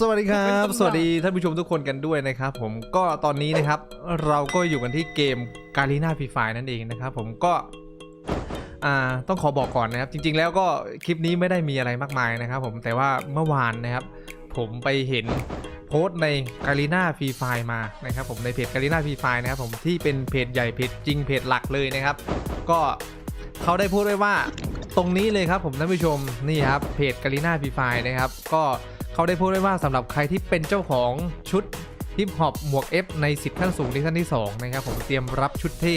สวัสดีครับ สวัสดีท่านผู้ชมทุกคนกันด้วยนะครับ ผมก็ตอนนี้นะครับ เราก็อยู่กันที่เกมกาลีนาพีไฟนั่นเองนะครับผมก็อ่าต้องขอบอกก่อนนะครับ จริง ๆ แล้วก็คลิปนี้ไม่ได้มีอะไรมากมายนะครับ ผมแต่ว่าเมื่อวานนะครับ ผมไปเห็นโพสต์ในกาลีนาฟรีไฟมานะครับ ผมในเพจกาลีนาฟรีไฟนะครับ ผมที่เป็นเพจใหญ่เพจจริงเพจหลักเลยนะครับ ก็เขาได้พูดไว้ว่าตรงนี้เลยครับ ผมท่านผู้ชมนี่ครับเพจกาลีนาฟรีไฟนะครับ ก็ เขาได้พูดไว้ว่าสำหรับใครที่เป็นเจ้าของชุดฮิปฮอปหมวก F ใน 10 ขั้นสูงที่ขั้นที่ 2 นะครับผมเตรียมรับชุดเท่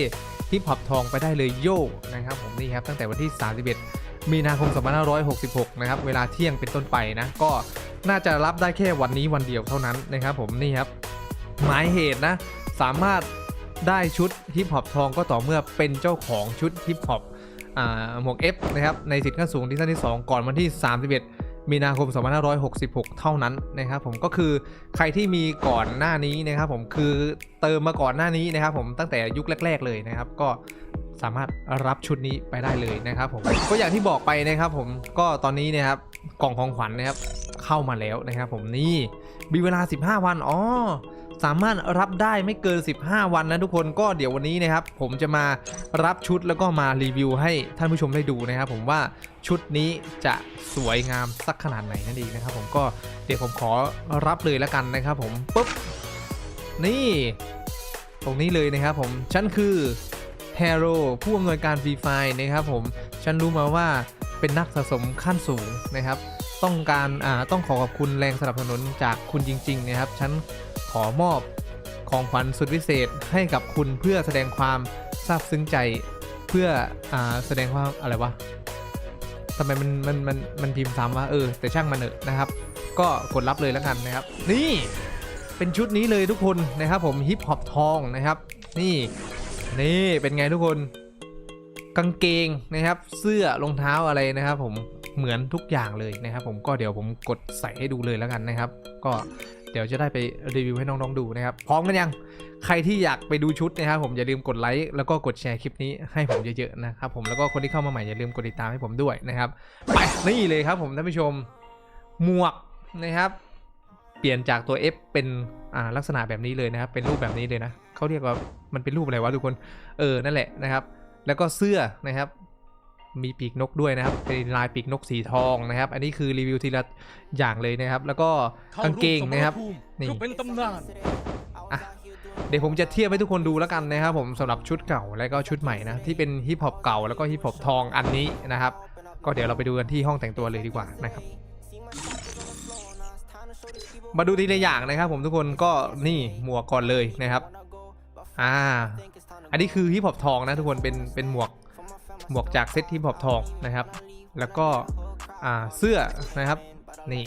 ฮิปฮอปทองไปได้เลยโย่นะครับผมนี่ครับตั้งแต่วันที่ 31 มีนาคม 2566 นะครับเวลาเที่ยงเป็นต้นไปนะก็น่าจะรับได้แค่วันนี้วันเดียวเท่านั้นนะครับผมนี่ครับหมายเหตุนะสามารถได้ชุดฮิปฮอปทองก็ต่อเมื่อเป็นเจ้าของชุดฮิปฮอปหมวก F นะครับในสิทธิ์ขั้นสูงที่ขั้นที่ 2 ก่อนวันที่ 31 มีนาคม 2566 เท่านั้นนะครับผมก็คือใครที่มีก่อนหน้านี้นะครับผมคือเติมมาก่อนหน้านี้นะครับผมตั้งแต่ยุคแรก ๆ เลยนะครับ ก็สามารถรับชุดนี้ไปได้เลยนะครับผมก็อย่างที่บอกไปนะครับผมก็ตอนนี้นะครับกล่องของขวัญนะครับเข้ามาแล้วนะครับผมนี่มีเวลา 15 วันอ๋อ สามารถรับได้ไม่เกิน 15 วันนะทุกคนก็เดี๋ยววันนี้นะครับผมจะมารับชุดแล้วก็มารีวิวให้ท่านผู้ชมได้ดูนะครับผมว่าชุดนี้จะสวยงามสักขนาดไหนนั่นเองนะครับผมก็เดี๋ยวผมขอรับเลยแล้วกันนะครับผมปุ๊บนี่ตรงนี้เลยนะครับผมฉันคือแฮโร่ผู้อำนวยการฟรีไฟนะครับผม ฉันรู้มาว่า เป็นนักสะสมขั้นสูงนะครับ ต้องการอ่าต้องขอขอบคุณแรงสนับสนุนจากคุณจริง ๆ นะครับ ฉันขอมอบของขวัญสุดพิเศษให้กับคุณเพื่อแสดงความซาบซึ้งใจเพื่ออ่าแสดงความอะไรวะทำไมมันมันมันมันพิมพ์ซ้ำวะเออแต่ช่างมันเถอะนะครับ ก็กดรับเลยแล้วกันนะครับ นี่เป็นชุดนี้เลยทุกคนนะครับ ผมฮิปฮอปทองนะครับ นี่นี่เป็นไงทุกคน กางเกงนะครับ เสื้อรองเท้าอะไรนะครับ ผมเหมือนทุกอย่างเลยนะครับ ผมก็เดี๋ยวผมกดใส่ให้ดูเลยแล้วกันนะครับ ก็เดี๋ยวจะได้ไปรีวิวให้น้องๆดูนะครับ พร้อมกันยัง ใครที่อยากไปดูชุดนะครับ ผมอย่าลืมกดไลค์แล้วก็กดแชร์คลิปนี้ให้ผมเยอะๆนะครับ ผมแล้วก็คนที่เข้ามาใหม่อย่าลืมกดติดตามให้ผมด้วยนะครับไปนี่เลยครับ ผมท่านผู้ชมหมวกนะครับ เปลี่ยนจากตัว F เป็นอ่าลักษณะแบบนี้เลยนะครับ เป็นรูปแบบนี้เลยนะเขาเรียกว่ามันเป็นรูปอะไรวะทุกคนเออนั่นแหละนะครับ แล้วก็เสื้อนะครับ มีปีกนกด้วยนะครับ เป็นลายปีกนกสีทองนะครับ อันนี้คือรีวิวทีละอย่างเลยนะครับ แล้วก็กางเกงนะครับนี่นี่เป็นตำนานอะเดี๋ยวผมจะเทียบให้ทุกคนดูแล้วกันนะครับผมสำหรับชุดเก่าและก็ชุดใหม่นะที่เป็นฮิปฮอปเก่าแล้วก็ฮิปฮอปทองอันนี้นะครับ ก็เดี๋ยวเราไปดูกันที่ห้องแต่งตัวเลยดีกว่านะครับมาดูทีละอย่างนะครับผมทุกคนก็นี่หมวกก่อนเลยนะครับ อ่า อันนี้คือฮิปฮอปทองนะทุกคนเป็นเป็นหมวกหมวกจากเซตฮิปฮอปทองนะครับ แล้วก็อ่าเสื้อนะครับนี่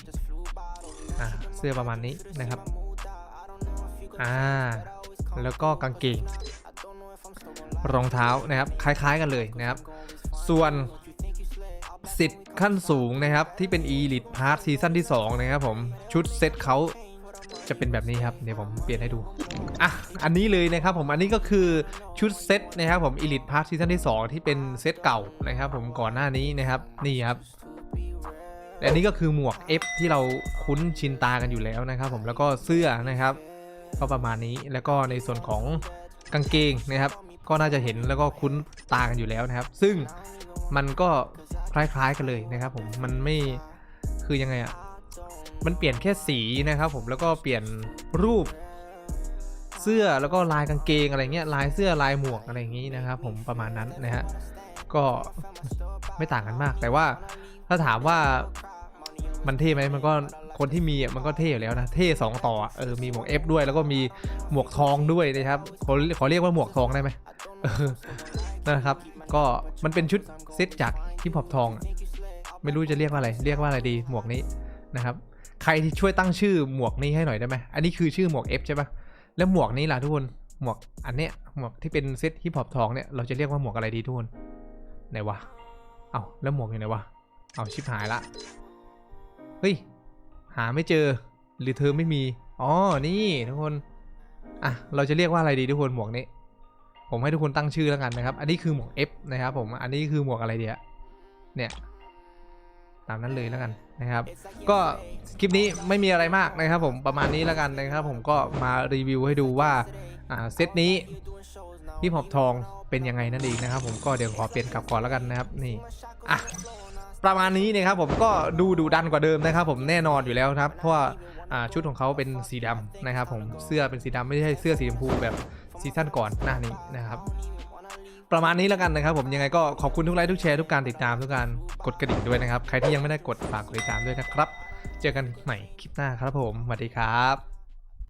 อ่าเสื้อประมาณนี้นะครับอ่าแล้วก็กางเกงรองเท้านะครับ คล้ายๆกันเลยนะครับ ส่วนสิทธิ์ขั้นสูงนะครับ ที่เป็น Elite Pass ซีซั่นที่ 2 นะครับผม ชุดเซตเขา จะเป็นแบบนี้ครับ เดี๋ยวผมเปลี่ยนให้ดู อะ อันนี้เลยนะครับผม อันนี้ก็คือชุดเซตนะครับผม Elite Pass ซีซั่นที่ 2 ที่เป็นเซตเก่านะครับผมก่อนหน้านี้นะครับ นี่ครับและนี้ก็คือหมวก F ที่เราคุ้นชินตากันอยู่แล้วนะครับผม แล้วก็เสื้อนะครับ ก็ประมาณนี้ แล้วก็ในส่วนของกางเกงนะครับ ก็น่าจะเห็นแล้วก็คุ้นตากันอยู่แล้วนะครับ ซึ่งมันก็คล้ายๆกันเลยนะครับผม มันไม่ คือยังไงอะ มันเปลี่ยนแค่สีนะครับผมแล้วก็เปลี่ยนรูป เสื้อแล้วก็ลายกางเกงอะไรเงี้ยลายเสื้อลายหมวกอะไรอย่างงี้นะครับผมประมาณนั้นนะฮะก็ไม่ต่างกันมาก แต่ว่าถ้าถามว่ามันเท่ไหมมันก็คนที่มีอะมันก็เท่อยู่แล้วนะ เท่สองต่อเออมีหมวก F ด้วย แล้วก็มีหมวกทองด้วยนะครับขอขอเรียกว่าหมวกทองได้ไหมนะครับ ก็มันเป็นชุดเซตจากฮิปฮอปทอง ไม่รู้จะเรียกว่าอะไร เรียกว่าอะไรดีหมวกนี้นะครับ ใครที่ช่วยตั้งชื่อหมวกนี้ให้หน่อยได้ไหมอันนี้คือชื่อหมวก F ใช่ปะแล้วหมวกนี้ล่ะทุกคน หมวกอันเนี้ย หมวกที่เป็นเซตฮิปฮอปทองเนี่ย เราจะเรียกว่าหมวกอะไรดีทุกคน ไหนวะ เอาแล้วหมวกอยู่ไหนวะ เอาชิบหายละ เฮ้ย หาไม่เจอ หรือเธอไม่มี อ๋อ นี่ทุกคน อะ เราจะเรียกว่าอะไรดีทุกคนหมวกนี้ ผมให้ทุกคนตั้งชื่อแล้วกันนะครับ อันนี้คือหมวก F นะครับผม อันนี้คือหมวกอะไรเดียเนี่ย ตามนั้นเลยแล้วกันนะครับ ก็คลิปนี้ไม่มีอะไรมากนะครับ ผมประมาณนี้แล้วกันนะครับ ผมก็มารีวิวให้ดูว่าเซตนี้ที่หอบทองเป็นยังไงนั่นเองนะครับ ผมก็เดี๋ยวขอเปลี่ยนกลับก่อนแล้วกันนะครับนี่อะประมาณนี้นะครับผมก็ดูดูดันกว่าเดิมนะครับ ผมแน่นอนอยู่แล้วครับ เพราะว่าอ่าชุดของเขาเป็นสีดำนะครับ ผมเสื้อเป็นสีดำไม่ใช่เสื้อสีชมพูแบบซีซั่นก่อนหน้านี้นะครับ ประมาณนี้แล้วกันนะครับผมยังไงก็ขอบคุณทุกไลค์ทุกแชร์ทุกการติดตามทุกการกดกระดิ่งด้วยนะครับ ใครที่ยังไม่ได้กดฝากกดติดตามด้วยนะครับ เจอกันใหม่คลิปหน้าครับผมสวัสดีครับ